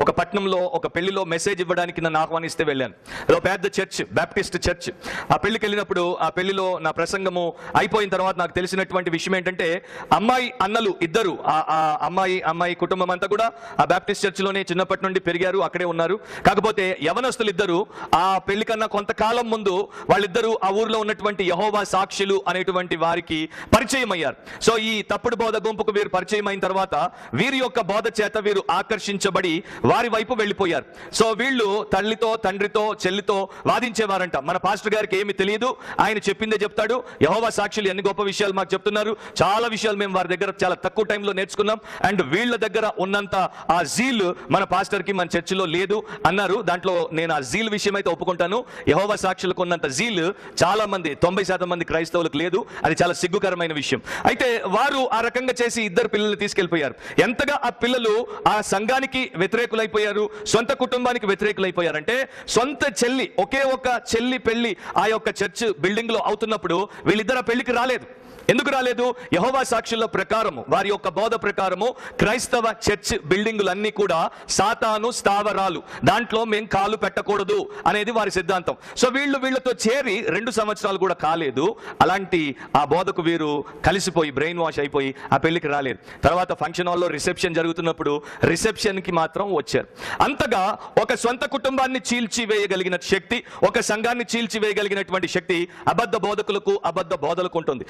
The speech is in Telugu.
ఒక పట్టణంలో ఒక పెళ్ళిలో మెసేజ్ ఇవ్వడానికి నన్ను ఆహ్వానిస్తే వెళ్ళాను. అదో పెద్ద చర్చ్ బ్యాప్టిస్ట్ చర్చ్ ఆ పెళ్ళికి వెళ్ళినప్పుడు ఆ పెళ్ళిలో నా ప్రసంగము అయిపోయిన తర్వాత నాకు తెలిసినటువంటి విషయం ఏంటంటే అమ్మాయి అన్నలు ఇద్దరు ఆ అమ్మాయి అమ్మాయి కుటుంబం అంతా కూడా ఆ బ్యాప్టిస్ట్ చర్చిలోనే చిన్నప్పటి నుండి పెరిగారు అక్కడే ఉన్నారు. కాకపోతే యవనస్తులు ఇద్దరు ఆ పెళ్ళి కన్నా కొంతకాలం ముందు వాళ్ళిద్దరూ ఆ ఊర్లో ఉన్నటువంటి యహోవా సాక్షులు అనేటువంటి వారికి పరిచయం అయ్యారు సో ఈ తప్పుడు బోధ గుంపుకు వీరు పరిచయం అయిన తర్వాత వీరి యొక్క బోధ చేత వీరు ఆకర్షించబడి వారి వైపు వెళ్ళిపోయారు. సో వీళ్ళు తల్లితో తండ్రితో చెల్లితో వాదించేవారంట. మన పాస్టర్ గారికి ఏమి తెలియదు. ఆయన చెప్పిందే చెప్తాడు. యహోవా సాక్షులు ఎన్ని గొప్ప విషయాలు మాకు చెప్తున్నారు. చాలా విషయాలు మేము వారి దగ్గర చాలా తక్కువ టైంలో నేర్చుకున్నాం. అండ్ వీళ్ళ దగ్గర ఉన్నంత ఆ జీల్ మన పాస్టర్కి మన చర్చిలో లేదు అన్నారు. దాంట్లో నేను ఆ జీల్ విషయం అయితే ఒప్పుకుంటాను. యహోవా సాక్షులకు ఉన్నంత జీల్ చాలా మంది తొంభై శాతం మంది క్రైస్తవులకు లేదు. అది చాలా సిగ్గుకరమైన విషయం. అయితే వారు ఆ రకంగా చేసి ఇద్దరు పిల్లల్ని తీసుకెళ్ళిపోయారు ఎంతగా ఆ పిల్లలు ఆ సంఘానికి వ్యతిరేక వ్యతిరేకులైపోయారు. సొంత కుటుంబానికి వ్యతిరేకులైపోయారంటే సొంత చెల్లి ఒకే ఒక చెల్లి పెళ్ళి ఆ యొక్క చర్చ్ బిల్డింగ్లో అవుతున్నప్పుడు వీళ్ళిద్దరు పెళ్ళికి రాలేదు. ఎందుకు రాలేదు? యహోవా సాక్షుల ప్రకారము వారి యొక్క బోధ ప్రకారము క్రైస్తవ చర్చ్ బిల్డింగులన్నీ కూడా సాతాను స్థావరాలు. దాంట్లో మేం కాలు పెట్టకూడదు అనేది వారి సిద్ధాంతం. సో వీళ్ళు వీళ్ళతో చేరి రెండు సంవత్సరాలు కూడా కాలేదు. అలాంటి ఆ బోధకు వీరు కలిసిపోయి బ్రెయిన్ వాష్ అయిపోయి ఆ పెళ్ళికి రాలేదు తర్వాత ఫంక్షన్ హాల్లో రిసెప్షన్ జరుగుతున్నప్పుడు రిసెప్షన్కి మాత్రం వచ్చారు. అంతగా ఒక సొంత కుటుంబాన్ని చీల్చివేయగలిగిన శక్తి ఒక సంఘాన్ని చీల్చివేయగలిగినటువంటి శక్తి అబద్ధ బోధకులకు అబద్ధ బోధలకు ఉంటుంది.